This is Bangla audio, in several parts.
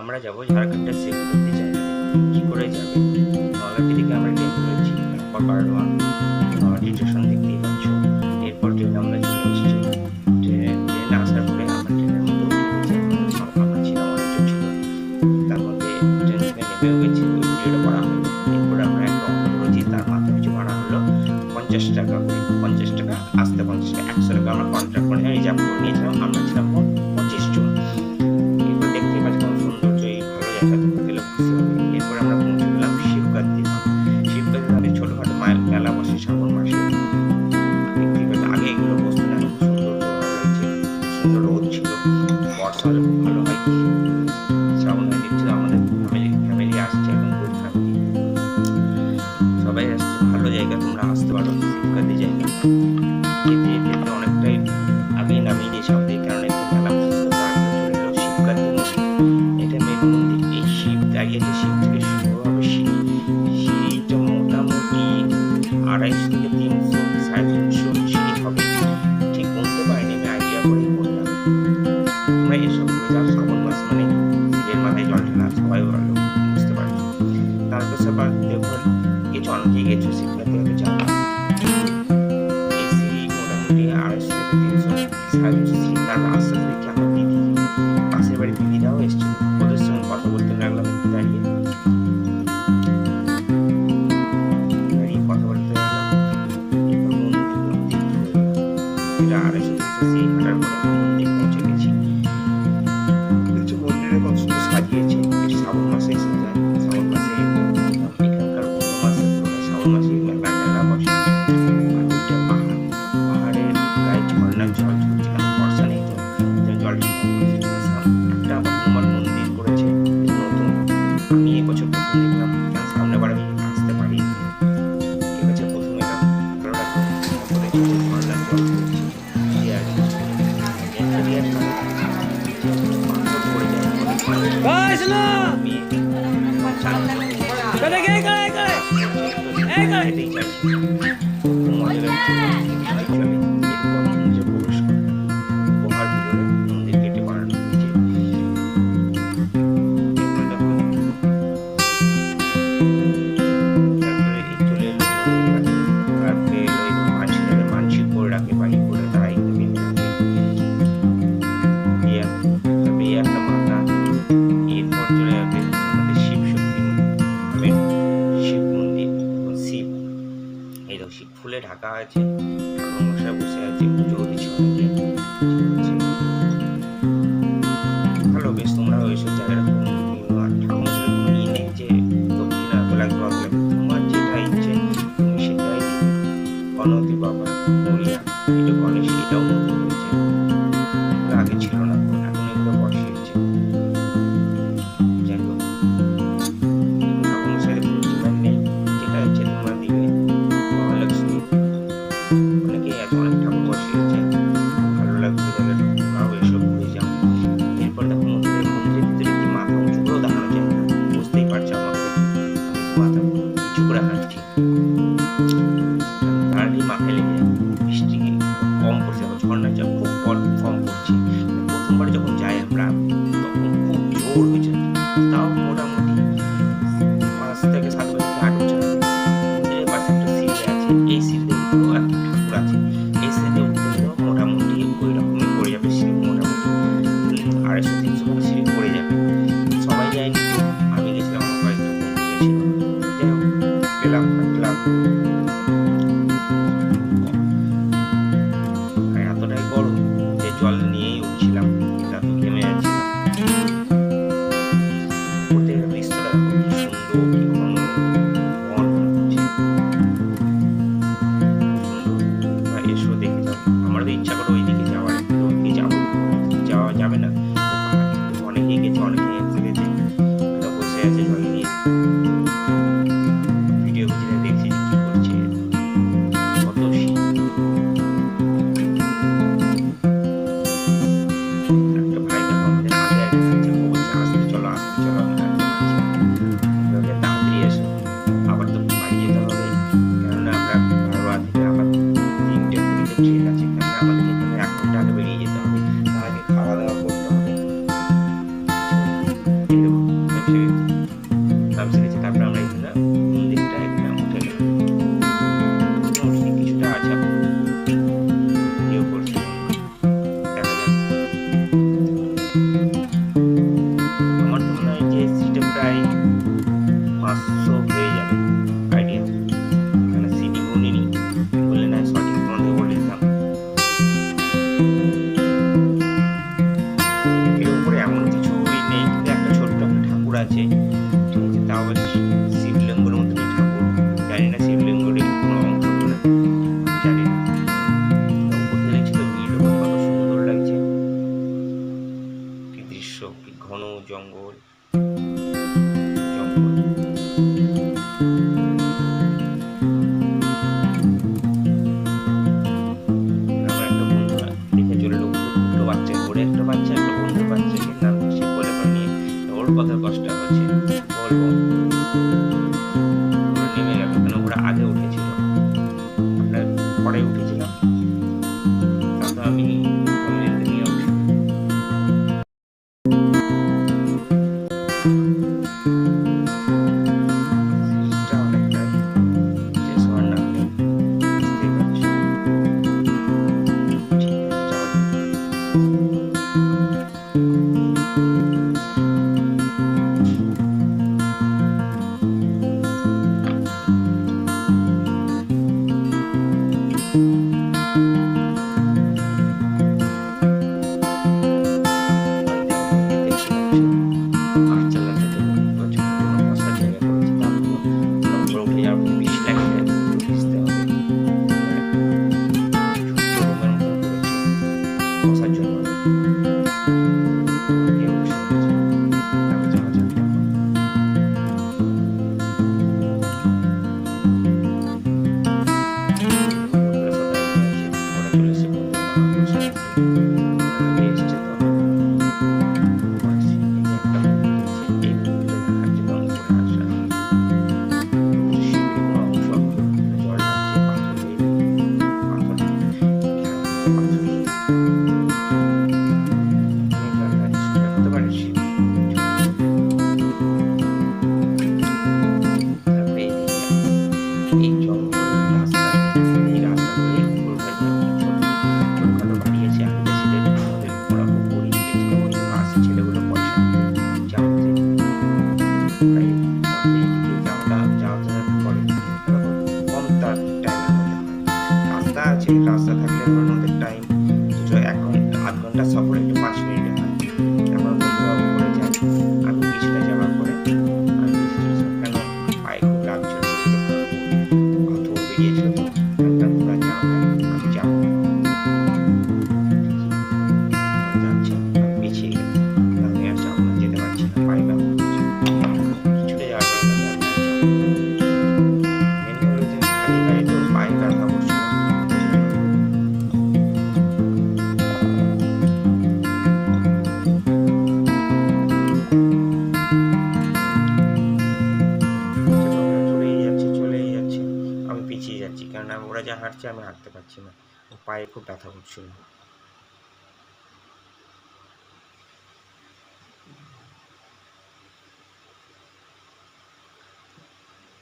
আমরা যাব ঝাড়খণ্ডের সেকুরিটি কি করে যাবে? নলাটি থেকে আমরা ট্রেন ধরেছি স্টেশন দেখতেই পাচ্ছ। এরপর ট্রেন আমরা চলে এসেছি। ট্রেন আসার পরে আমরা ট্রেনের উঠে আমরা ছিলাম ছিল। তার মধ্যে ট্রেন থেকে ভিডিওটা করা হলো এরপর আমরা একটা করেছি তার মাথা কিছু ভাড়া হলো পঞ্চাশ টাকা। পঞ্চাশ টাকা, আসতে পঞ্চাশ টাকা, একশো টাকা। আমরা কন্ট্রাক্ট করে রিজার্ভ করে নিয়েছিলাম গেছো সেগুলো করে চাপ এসি মোটামুটি আড়াইশো থেকে তিনশো সাড়ে তিনশো সিট কারণ আস্তে আস্তে দেখি আমার দিদি কথা বলতে লাগলাম একটু দাঁড়িয়ে আড়াইশো হাঁটার পরে আসলো আচ্ছা। 话，的就不来反听。gracias. 不然建 পরে উঠেছিলাম হাঁটছে আমি হাঁটতে পারছি না। পায়ে খুব ব্যথা করছিল।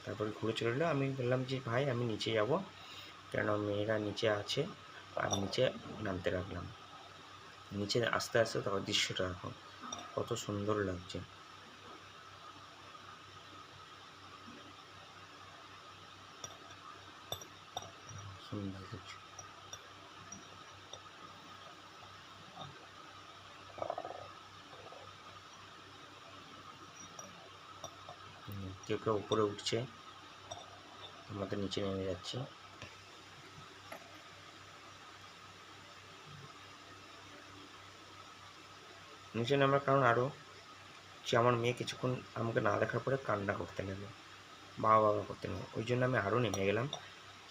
তারপরে ঘুরে চলে এলো। আমি বললাম যে, ভাই, আমি নিচে যাব। কেন মেয়েরা নিচে আছে, আর নিচে নামতে রাখলাম নিচে আস্তে আস্তে তারপর দৃশ্যটা দেখো, কত সুন্দর লাগছে। লাগছে হুম, কেউ কেউ উপরে উঠছে আমাদের নিচে নেমে যাচ্ছে। নিচে নামার কারণ আরও যে আমার মেয়ে কিছুক্ষণ আমাকে না দেখার পরে কান্না করতে লাগল বাবা বাবা করতে লাগল। ওই জন্য আমি আরও নেমে গেলাম।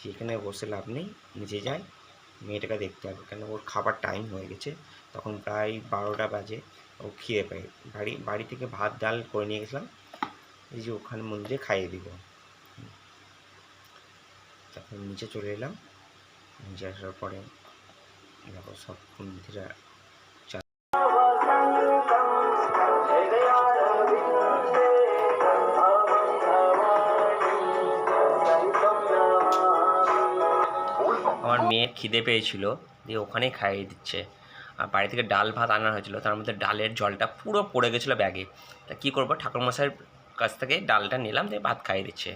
যে এখানে বসে লাভ নেই নিচে যায় মেয়েটাকে দেখতে হবে কেন ওর খাবার টাইম হয়ে গেছে। তখন প্রায় বারোটা বাজে, ও খিদে পায়। বাড়ি বাড়ি থেকে ভাত, ডাল করে নিয়ে গেছিলাম। এই যে ওখানে মন্দিরে খাইয়ে দিব। তারপর নিচে চলে এলাম। নিচে আসার পরে দেখো সব বন্ধুরা খিদে পেয়েছিল, দিয়ে ওখানেই খাইয়ে দিচ্ছে। আর বাড়ি থেকে ডাল ভাত আনা হয়েছিল, তার মধ্যে ডালের জলটা পুরো পড়ে গেছিল ব্যাগে। তা কী করব? ঠাকুরমশাইয়ের কাছ থেকে ডালটা নিলাম, দিয়ে ভাত খাইয়ে দিচ্ছে।